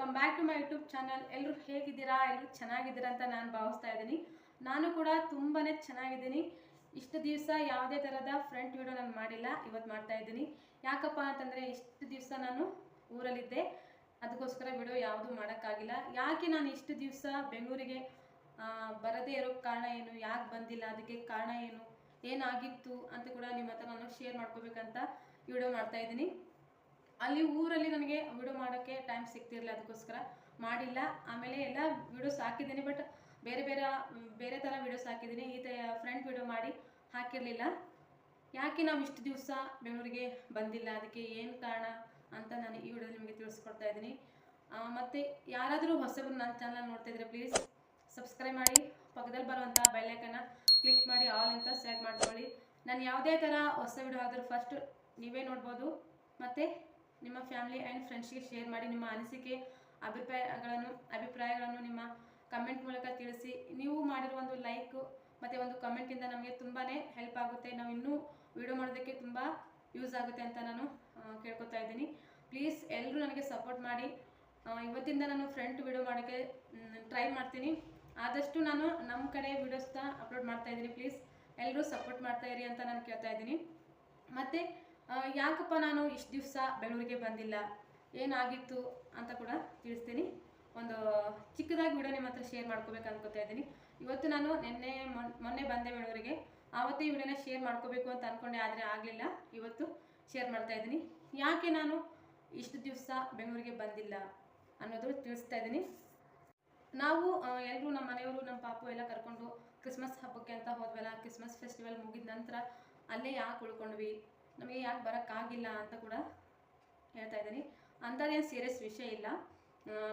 Welcome back to my YouTube channel ಎಲ್ಲರೂ ಹೇಗಿದ್ದೀರಾ? ಎಲ್ಲರೂ ಚೆನ್ನಾಗಿದ್ದೀರಾ ಅಂತ ನಾನು ಭಾವಿಸ್ತಾ ಇದ್ದೀನಿ. ನಾನು ಕೂಡ ತುಂಬಾ ಚೆನ್ನಾಗಿದ್ದೀನಿ. ಇಷ್ಟು ದಿವಸ ಯಾವುದೇ ಥರದ ಫ್ರಂಟ್ ವೀಡಿಯೋ ನಾನು ಮಾಡಿಲ್ಲ. ಇವತ್ತು ಮಾಡ್ತಾ ಇದ್ದೀನಿ. ಯಾಕಪ್ಪ ಅಂತಂದರೆ ಇಷ್ಟು ದಿವಸ ನಾನು ಊರಲ್ಲಿದ್ದೆ. ಅದಕ್ಕೋಸ್ಕರ ವಿಡಿಯೋ ಯಾವುದೂ ಮಾಡೋಕ್ಕಾಗಿಲ್ಲ. ಯಾಕೆ ನಾನು ಇಷ್ಟು ದಿವಸ ಬೆಂಗಳೂರಿಗೆ ಬರದೇ ಇರೋ ಕಾರಣ ಏನು? ಯಾಕೆ ಬಂದಿಲ್ಲ? ಅದಕ್ಕೆ ಕಾರಣ ಏನು? ಏನಾಗಿತ್ತು ಅಂತ ಕೂಡ ನಿಮ್ಮ ಹತ್ರ ನಾನು ಶೇರ್ ಮಾಡ್ಕೋಬೇಕಂತ ವಿಡಿಯೋ ಮಾಡ್ತಾ ಇದ್ದೀನಿ. ಅಲ್ಲಿ ಊರಲ್ಲಿ ನನಗೆ ವಿಡಿಯೋ ಮಾಡೋಕ್ಕೆ ಟೈಮ್ ಸಿಗ್ತಿರಲಿಲ್ಲ ಅದಕ್ಕೋಸ್ಕರ ಮಾಡಿಲ್ಲ. ಆಮೇಲೆ ಎಲ್ಲ ವಿಡಿಯೋಸ್ ಹಾಕಿದ್ದೀನಿ ಬಟ್ ಬೇರೆ ಬೇರೆ ಬೇರೆ ಥರ ವಿಡಿಯೋಸ್ ಹಾಕಿದ್ದೀನಿ. ಈ ಥರ ಫ್ರೆಂಡ್ ವಿಡಿಯೋ ಮಾಡಿ ಹಾಕಿರಲಿಲ್ಲ. ಯಾಕೆ ನಾವು ಇಷ್ಟು ದಿವಸ ಬೆಂಗಳೂರಿಗೆ ಬಂದಿಲ್ಲ? ಅದಕ್ಕೆ ಏನು ಕಾರಣ ಅಂತ ನಾನು ಈ ವಿಡಿಯೋ ನಿಮಗೆ ತಿಳಿಸ್ಕೊಡ್ತಾ ಇದ್ದೀನಿ. ಮತ್ತು ಯಾರಾದರೂ ಹೊಸಬ್ರು ನನ್ನ ಚಾನಲ್ ನೋಡ್ತಾ ಇದ್ರೆ ಪ್ಲೀಸ್ ಸಬ್ಸ್ಕ್ರೈಬ್ ಮಾಡಿ. ಪಕ್ಕದಲ್ಲಿ ಬರುವಂಥ ಬೆಲ್ಲೈಕನ್ನ ಕ್ಲಿಕ್ ಮಾಡಿ ಆಲ್ ಅಂತ ಸೆಲೆಕ್ಟ್ ಮಾಡ್ಕೊಳ್ಳಿ. ನಾನು ಯಾವುದೇ ಥರ ಹೊಸ ವಿಡಿಯೋ ಆದರೂ ಫಸ್ಟ್ ನೀವೇ ನೋಡ್ಬೋದು. ಮತ್ತು ನಿಮ್ಮ ಫ್ಯಾಮಿಲಿ ಆ್ಯಂಡ್ ಫ್ರೆಂಡ್ಸ್ಗೆ ಶೇರ್ ಮಾಡಿ ನಿಮ್ಮ ಅನಿಸಿಕೆ, ಅಭಿಪ್ರಾಯಗಳನ್ನು ಅಭಿಪ್ರಾಯಗಳನ್ನು ನಿಮ್ಮ ಕಮೆಂಟ್ ಮೂಲಕ ತಿಳಿಸಿ. ನೀವು ಮಾಡಿರೋ ಒಂದು ಲೈಕು ಮತ್ತು ಒಂದು ಕಮೆಂಟಿಂದ ನಮಗೆ ತುಂಬಾ ಹೆಲ್ಪ್ ಆಗುತ್ತೆ. ನಾವು ಇನ್ನೂ ವಿಡಿಯೋ ಮಾಡೋದಕ್ಕೆ ತುಂಬ ಯೂಸ್ ಆಗುತ್ತೆ ಅಂತ ನಾನು ಕೇಳ್ಕೊತಾ ಇದ್ದೀನಿ. ಪ್ಲೀಸ್ ಎಲ್ಲರೂ ನನಗೆ ಸಪೋರ್ಟ್ ಮಾಡಿ. ಇವತ್ತಿಂದ ನಾನು ಫ್ರಂಟ್ ವಿಡಿಯೋ ಮಾಡೋಕ್ಕೆ ಟ್ರೈ ಮಾಡ್ತೀನಿ. ಆದಷ್ಟು ನಾನು ನಮ್ಮ ಕಡೆ ವಿಡಿಯೋಸ್ನ ಅಪ್ಲೋಡ್ ಮಾಡ್ತಾ ಇದ್ದೀನಿ. ಪ್ಲೀಸ್ ಎಲ್ಲರೂ ಸಪೋರ್ಟ್ ಮಾಡ್ತಾ ಇರಿ ಅಂತ ನಾನು ಕೇಳ್ತಾ ಇದ್ದೀನಿ. ಮತ್ತು ಯಾಕಪ್ಪ ನಾನು ಇಷ್ಟು ದಿವಸ ಬೆಂಗಳೂರಿಗೆ ಬಂದಿಲ್ಲ? ಏನಾಗಿತ್ತು ಅಂತ ಕೂಡ ತಿಳಿಸ್ತೀನಿ. ಒಂದು ಚಿಕ್ಕದಾಗಿ ವಿಡಿಯೋ ನಿಮ್ಮ ಹತ್ರ ಶೇರ್ ಮಾಡ್ಕೋಬೇಕು ಅನ್ಕೋತಾ ಇದ್ದೀನಿ. ಇವತ್ತು ನಾನು ನಿನ್ನೆ ಮೊನ್- ಮೊನ್ನೆ ಬಂದೆ ಬೆಂಗಳೂರಿಗೆ ಆವತ್ತೇ ವಿಡಿಯೋನ ಶೇರ್ ಮಾಡ್ಕೋಬೇಕು ಅಂತ ಅಂದ್ಕೊಂಡೆ ಆದರೆ ಆಗಲಿಲ್ಲ. ಇವತ್ತು ಶೇರ್ ಮಾಡ್ತಾ ಇದ್ದೀನಿ. ಯಾಕೆ ನಾನು ಇಷ್ಟು ದಿವಸ ಬೆಂಗಳೂರಿಗೆ ಬಂದಿಲ್ಲ ಅನ್ನೋದು ತಿಳಿಸ್ತಾ ಇದ್ದೀನಿ. ನಾವು ಎಲ್ಲರೂ ನಮ್ಮ ಮನೆಯವರು, ನಮ್ಮ ಪಾಪು ಎಲ್ಲ ಕರ್ಕೊಂಡು ಕ್ರಿಸ್ಮಸ್ ಹಬ್ಬಕ್ಕೆ ಅಂತ ಹೋದ್ವಲ್ಲ, ಕ್ರಿಸ್ಮಸ್ ಫೆಸ್ಟಿವಲ್ ಮುಗಿದ ನಂತರ ಅಲ್ಲೇ ಯಾಕೆ ಉಳ್ಕೊಂಡ್ವಿ? ನಮಗೆ ಯಾಕೆ ಬರೋಕ್ಕಾಗಿಲ್ಲ ಅಂತ ಕೂಡ ಹೇಳ್ತಾ ಇದ್ದೀನಿ. ಅಂಥದ್ದೇನು ಸೀರಿಯಸ್ ವಿಷಯ ಇಲ್ಲ.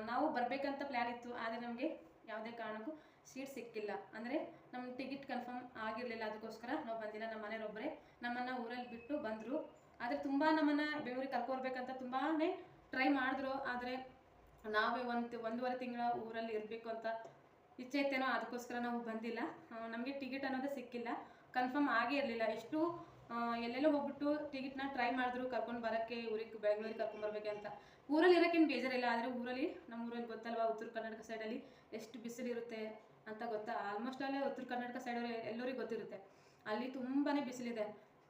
ನಾವು ಬರಬೇಕಂತ ಪ್ಲ್ಯಾನ್ ಇತ್ತು, ಆದರೆ ನಮಗೆ ಯಾವುದೇ ಕಾರಣಕ್ಕೂ ಸೀಟ್ ಸಿಕ್ಕಿಲ್ಲ. ಅಂದರೆ ನಮ್ಮ ಟಿಕೆಟ್ ಕನ್ಫರ್ಮ್ ಆಗಿರಲಿಲ್ಲ, ಅದಕ್ಕೋಸ್ಕರ ನಾವು ಬಂದಿಲ್ಲ. ನಮ್ಮ ಮನೆಯವರೊಬ್ಬರೇ ನಮ್ಮನ್ನು ಊರಲ್ಲಿ ಬಿಟ್ಟು ಬಂದರು. ಆದರೆ ತುಂಬ ನಮ್ಮನ್ನು ಬೆಂಗಳೂರಿಗೆ ಕರ್ಕೊರ್ಬೇಕಂತ ತುಂಬಾ ಟ್ರೈ ಮಾಡಿದ್ರು. ಆದರೆ ನಾವೇ ಒಂದು ಒಂದೂವರೆ ತಿಂಗಳ ಊರಲ್ಲಿ ಇರಬೇಕು ಅಂತ ಇಚ್ಛೆ ಇತ್ತೇನೋ, ಅದಕ್ಕೋಸ್ಕರ ನಾವು ಬಂದಿಲ್ಲ. ನಮಗೆ ಟಿಕೆಟ್ ಅನ್ನೋದೇ ಸಿಕ್ಕಿಲ್ಲ. ಕನ್ಫರ್ಮ್ ಆಗೇ ಇರಲಿಲ್ಲ ಎಷ್ಟು ಎಲ್ಲೆಲ್ಲೋ ಹೋಗ್ಬಿಟ್ಟು ಟಿಕೆಟ್ನ ಟ್ರೈ ಮಾಡಿದ್ರು, ಕರ್ಕೊಂಡು ಬರೋಕ್ಕೆ ಊರಿಗೆ ಬೆಂಗಳೂರಿಗೆ ಕರ್ಕೊಂಡು ಬರಬೇಕೆ ಅಂತ. ಊರಲ್ಲಿ ಇರೋಕ್ಕೇನು ಬೇಜಾರಿಲ್ಲ, ಆದರೆ ಊರಲ್ಲಿ ನಮ್ಮ ಊರಲ್ಲಿ ಗೊತ್ತಲ್ವಾ, ಉತ್ತರ ಕರ್ನಾಟಕ ಸೈಡಲ್ಲಿ ಎಷ್ಟು ಬಿಸಿಲಿರುತ್ತೆ ಅಂತ ಗೊತ್ತಾ? ಆಲ್ಮೋಸ್ಟ್ ಅಲ್ಲೇ ಉತ್ತರ ಕರ್ನಾಟಕ ಸೈಡವ್ರು ಎಲ್ಲರಿಗೂ ಗೊತ್ತಿರುತ್ತೆ. ಅಲ್ಲಿ ತುಂಬಾ ಬಿಸಿಲಿದೆ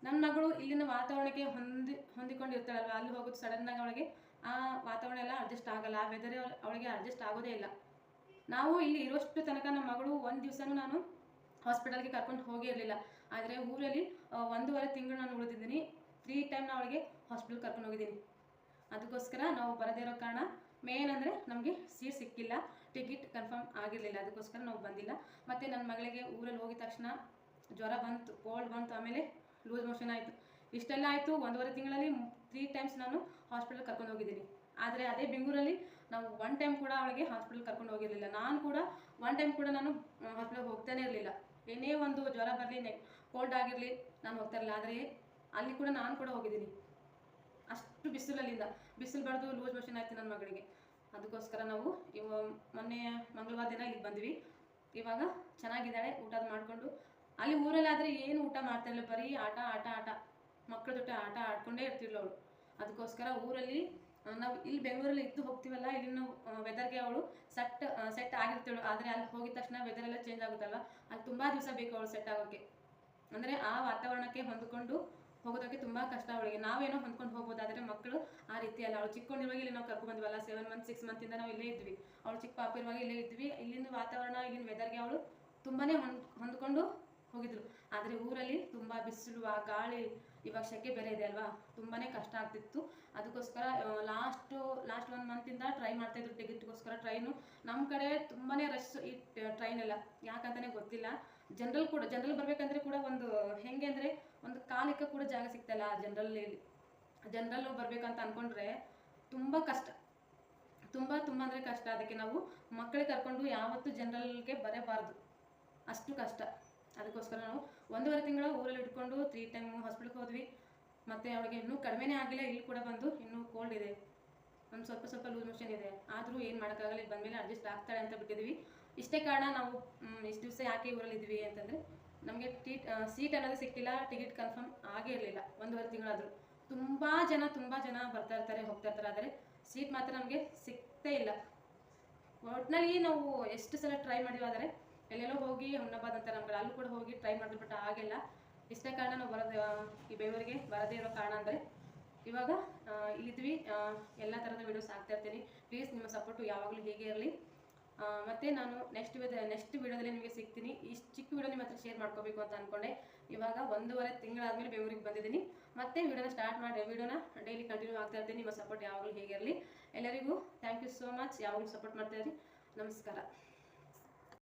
ನನ್ನ ಮಗಳು ಇಲ್ಲಿನ ವಾತಾವರಣಕ್ಕೆ ಹೊಂದಿ, ಹೊಂದಿಕೊಂಡಿರ್ತಾಳಲ್ವ? ಅಲ್ಲಿ ಹೋಗೋದು ಸಡನ್ನಾಗಿ ಅವಳಿಗೆ ಆ ವಾತಾವರಣ ಎಲ್ಲ ಅಡ್ಜಸ್ಟ್ ಆಗಲ್ಲ, ಆ ವೆದರ್ ಅವಳಿಗೆ ಅಡ್ಜಸ್ಟ್ ಆಗೋದೇ ಇಲ್ಲ. ನಾವು ಇಲ್ಲಿ ಇರೋಷ್ಟು ತನಕ ನಮ್ಮ ಮಗಳು ಒಂದು ದಿವಸನೂ ನಾನು ಹಾಸ್ಪಿಟಲ್ಗೆ ಕರ್ಕೊಂಡು ಹೋಗೇ ಇರಲಿಲ್ಲ. ಆದರೆ ಊರಲ್ಲಿ ಒಂದೂವರೆ ತಿಂಗಳು ನಾನು ಉಳಿದಿದ್ದೀನಿ. ತ್ರೀ ಟೈಮ್ ನಾನು ಅವಳಿಗೆ ಹಾಸ್ಪಿಟಲ್ ಕರ್ಕೊಂಡು ಹೋಗಿದ್ದೀನಿ. ಅದಕ್ಕೋಸ್ಕರ ನಾವು ಬರದೇ ಇರೋ ಕಾರಣ ಮೇನ್ ಅಂದರೆ ನಮಗೆ ಸೀಟ್ ಸಿಕ್ಕಿಲ್ಲ. ಟಿಕೆಟ್ ಕನ್ಫರ್ಮ್ ಆಗಿರಲಿಲ್ಲ. ಅದಕ್ಕೋಸ್ಕರ ನಾವು ಬಂದಿಲ್ಲ. ಮತ್ತು ನನ್ನ ಮಗಳಿಗೆ ಊರಲ್ಲಿ ಹೋಗಿದ ತಕ್ಷಣ ಜ್ವರ ಬಂತು ಕೋಲ್ಡ್ ಬಂತು, ಆಮೇಲೆ ಲೂಸ್ ಮೋಷನ್ ಆಯಿತು. ಇಷ್ಟೆಲ್ಲ ಆಯಿತು. ಒಂದೂವರೆ ತಿಂಗಳಲ್ಲಿ ತ್ರೀ ಟೈಮ್ಸ್ ನಾನು ಹಾಸ್ಪಿಟಲ್ ಕರ್ಕೊಂಡು ಹೋಗಿದ್ದೀನಿ. ಆದರೆ ಅದೇ ಬೆಂಗಳೂರಲ್ಲಿ ನಾವು ಒನ್ ಟೈಮ್ ಕೂಡ ಅವಳಿಗೆ ಹಾಸ್ಪಿಟಲ್ ಕರ್ಕೊಂಡು ಹೋಗಿರಲಿಲ್ಲ. ನಾನು ಕೂಡ ಒನ್ ಟೈಮ್ ಕೂಡ ನಾನು ಹಾಸ್ಪಿಟಲ್ಗೆ ಹೋಗ್ತಾನೆ ಇರಲಿಲ್ಲ. ಏನೇ ಒಂದು ಜ್ವರ ಬರಲಿ ಕೋಲ್ಡ್ ಆಗಿರಲಿ, ನಾನು ಹೋಗ್ತಾ ಇರಲಿಲ್ಲ ಆದರೆ ಅಲ್ಲಿ ಕೂಡ ನಾನು ಕೂಡ ಹೋಗಿದ್ದೀನಿ. ಅಷ್ಟು ಬಿಸಿಲಲ್ಲಿಂದ. ಬಿಸಿಲು ಬಡ್ದು ಲೂಸ್ ಮೋಷನ್ ಆಯ್ತು ನನ್ನ ಮಗಳಿಗೆ. ಅದಕ್ಕೋಸ್ಕರ ನಾವು ಇವ ಮೊನ್ನೆ ಮಂಗಳವಾರ ದಿನ ಇಲ್ಲಿಗೆ ಬಂದ್ವಿ. ಇವಾಗ ಚೆನ್ನಾಗಿದ್ದಾಳೆ ಊಟ ಮಾಡಿಕೊಂಡು. ಅಲ್ಲಿ ಊರಲ್ಲಾದರೆ ಏನು ಊಟ ಮಾಡ್ತಾ ಇಲ್ಲ ಬರೀ ಆಟ ಆಟ ಆಟ. ಮಕ್ಕಳ ಜೊತೆ ಆಟ ಆಡ್ಕೊಂಡೇ ಇರ್ತಿರ್ಲು ಅವಳು. ಅದಕ್ಕೋಸ್ಕರ ಊರಲ್ಲಿ ನಾವು ಇಲ್ಲಿ ಬೆಂಗಳೂರಲ್ಲಿ ಇದ್ದು ಹೋಗ್ತೀವಲ್ಲ, ಇಲ್ಲಿನ ವೆದರ್ಗೆ ಅವಳು ಸೆಟ್ ಸೆಟ್ ಆಗಿರ್ತಾಳು ಆದರೆ ಅಲ್ಲಿ ಹೋಗಿದ ತಕ್ಷಣ ವೆದರೆಲ್ಲ ಚೇಂಜ್ ಆಗುತ್ತಲ್ಲ. ಅಲ್ಲಿ ತುಂಬ ದಿವಸ ಬೇಕು ಅವಳು ಸೆಟ್ ಆಗೋಕ್ಕೆ ಅಂದರೆ ಆ ವಾತಾವರಣಕ್ಕೆ ಹೊಂದ್ಕೊಂಡು ಹೋಗೋದಕ್ಕೆ ತುಂಬ ಕಷ್ಟ ಅವಳಿಗೆ. ನಾವೇನೋ ಹೊಂದ್ಕೊಂಡು ಹೋಗ್ಬೋದಾದ್ರೆ ಮಕ್ಕಳು ಆ ರೀತಿ ಅಲ್ಲ ಅವಳು ಚಿಕ್ಕೊಂಡಿರುವಾಗ ಇಲ್ಲಿ ನಾವು ಕರ್ಕೊಂಡು ಬಂದ್ವಲ್ಲ ಸೆವೆನ್ ಮಂತ್ ಸಿಕ್ಸ್ ಮಂತಿಂದ ನಾವು ಇಲ್ಲೇ ಇದ್ವಿ. ಅವಳು ಚಿಕ್ಕ ಪಾಪ ಇರುವಾಗ ಇಲ್ಲೇ ಇದ್ವಿ. ಇಲ್ಲಿನ ವಾತಾವರಣ, ಇಲ್ಲಿನ ವೆದರ್ಗೆ ಅವಳು ತುಂಬಾ ಹೊಂದ್, ಹೊಂದ್ಕೊಂಡು ಹೋಗಿದ್ರು ಆದರೆ ಊರಲ್ಲಿ ತುಂಬ ಬಿಸಿಲು, ಆ ಗಾಳಿ ಇವಾಗ ಶೆಕೆ ಬೇರೆ ಇದೆ ಅಲ್ವಾ? ತುಂಬಾ ಕಷ್ಟ ಆಗ್ತಿತ್ತು. ಅದಕ್ಕೋಸ್ಕರ ಲಾಸ್ಟು ಲಾಸ್ಟ್ ಒನ್ ಮಂತಿಂದ ಟ್ರೈ ಮಾಡ್ತಾಯಿದ್ರು ಟಿಕೆಟ್ಗೋಸ್ಕರ ಟ್ರೈನು ನಮ್ಮ ಕಡೆ ತುಂಬಾ ರಶ್ ಈ ಟ್ರೈನ್ ಎಲ್ಲ. ಯಾಕಂತಾನೆ ಗೊತ್ತಿಲ್ಲ. ಜನರಲ್ ಕೂಡ, ಜನರಲ್ ಬರಬೇಕಂದ್ರೆ ಕೂಡ ಒಂದು ಹೆಂಗೆ ಅಂದರೆ ಒಂದು ಕಾಲಕ್ಕೆ ಕೂಡ ಜಾಗ ಸಿಗ್ತಾಯಿಲ್ಲ ಜನರಲ್ಲಿ ಜನರಲ್ಲು ಬರಬೇಕಂತ ಅಂದ್ಕೊಂಡ್ರೆ ತುಂಬ ಕಷ್ಟ. ತುಂಬ ತುಂಬ ಅಂದರೆ ಕಷ್ಟ. ಅದಕ್ಕೆ ನಾವು ಮಕ್ಕಳಿಗೆ ಕರ್ಕೊಂಡು ಯಾವತ್ತೂ ಜನರಲ್ಗೆ ಬರಬಾರ್ದು. ಅಷ್ಟು ಕಷ್ಟ. ಅದಕ್ಕೋಸ್ಕರ ನಾವು ಒಂದೂವರೆ ತಿಂಗಳ ಊರಲ್ಲಿ ಇಟ್ಕೊಂಡು ತ್ರೀ ಟೈಮ್ ಹಾಸ್ಪಿಟ್ಲ್ಗೆ ಹೋದ್ವಿ. ಮತ್ತು ಅವಳಿಗೆ ಇನ್ನೂ ಕಡಿಮೆನೇ ಆಗಿಲ್ಲ. ಇಲ್ಲಿ ಕೂಡ ಬಂದು ಇನ್ನೂ ಕೋಲ್ಡ್ ಇದೆ. ಒಂದು ಸ್ವಲ್ಪ ಸ್ವಲ್ಪ ಲೂಸ್ ಮೋಷನ್ ಇದೆ. ಆದರೂ ಏನು ಮಾಡೋಕ್ಕಾಗಲ್ಲ. ಇಲ್ಲಿ ಬಂದಮೇಲೆ ಅಡ್ಜಸ್ಟ್ ಆಗ್ತಾಳೆ ಅಂತ ಬಿಟ್ಟಿದ್ವಿ. ಇಷ್ಟೇ ಕಾರಣ ನಾವು ಇಷ್ಟು ದಿವಸ ಯಾಕೆ ಊರಲ್ಲಿ ಇದ್ವಿ ಅಂತಂದರೆ, ನಮಗೆ ಟಿ ಸೀಟ್ ಅನ್ನೋದು ಸಿಕ್ಕಿಲ್ಲ ಟಿಕೆಟ್ ಕನ್ಫರ್ಮ್ ಆಗೇ ಇರಲಿಲ್ಲ, ಒಂದೂವರೆ ತಿಂಗಳಾದರೂ. ತುಂಬ ಜನ ತುಂಬ ಜನ ಬರ್ತಾ ಇರ್ತಾರೆ, ಹೋಗ್ತಾ ಇರ್ತಾರೆ, ಆದರೆ ಸೀಟ್ ಮಾತ್ರ ನಮಗೆ ಸಿಗ್ತೇ ಇಲ್ಲ. ಒಟ್ನಲ್ಲಿ ನಾವು ಎಷ್ಟು ಸಲ ಟ್ರೈ ಮಾಡಿದ್ವಿ ಆದರೆ, ಎಲ್ಲೆಲ್ಲೋ ಹೋಗಿ ಹುಣ್ಣಬಾದ್ ಅಂತ ನಮ್ಗೆ ಅಲ್ಲೂ ಕೂಡ ಹೋಗಿ ಟ್ರೈ ಮಾಡಿದ್ರು ಬಟ್ ಆಗಿಲ್ಲ. ಇಷ್ಟೇ ಕಾರಣ ನಾವು ಬರೋದು ಈ ಬೆಂಗಳೂರಿಗೆ ಬರದೇ ಇರೋ ಕಾರಣ ಅಂದರೆ, ಇವಾಗ ಇಲ್ಲಿದ್ವಿ ಎಲ್ಲ ಥರದ ವೀಡಿಯೋಸ್ ಹಾಕ್ತಾ ಇರ್ತೀನಿ. ಪ್ಲೀಸ್ ನಿಮ್ಮ ಸಪೋರ್ಟು ಯಾವಾಗಲೂ ಹೀಗೆ ಇರಲಿ. ಮತ್ತು ನಾನು ನೆಕ್ಸ್ಟ್ ನೆಕ್ಸ್ಟ್ ವೀಡಿಯೋದಲ್ಲಿ ನಿಮಗೆ ಸಿಗ್ತೀನಿ. ಇಷ್ಟು ಚಿಕ್ಕ ವೀಡಿಯೋ ನಿಮ್ಮ ಹತ್ರ ಶೇರ್ ಮಾಡ್ಕೋಬೇಕು ಅಂತ ಅಂದ್ಕೊಂಡೆ ಇವಾಗ ಒಂದೂವರೆ ತಿಂಗಳಾದಮೇಲೆ ಬೆಂಗಳೂರಿಗೆ ಬಂದಿದ್ದೀನಿ. ಮತ್ತೆ ವೀಡಿಯೋನ ಸ್ಟಾರ್ಟ್ ಮಾಡಿ ವೀಡಿಯೋನ ಡೈಲಿ ಕಂಟಿನ್ಯೂ ಆಗ್ತಾ ಇರ್ತೀನಿ. ನಿಮ್ಮ ಸಪೋರ್ಟ್ ಯಾವಾಗಲೂ ಹೇಗಿರಲಿ. ಎಲ್ಲರಿಗೂ ಥ್ಯಾಂಕ್ ಯು ಸೋ ಮಚ್ ಯಾವಾಗಲೂ ಸಪೋರ್ಟ್ ಮಾಡ್ತಾ ಇರಿ. ನಮಸ್ಕಾರ.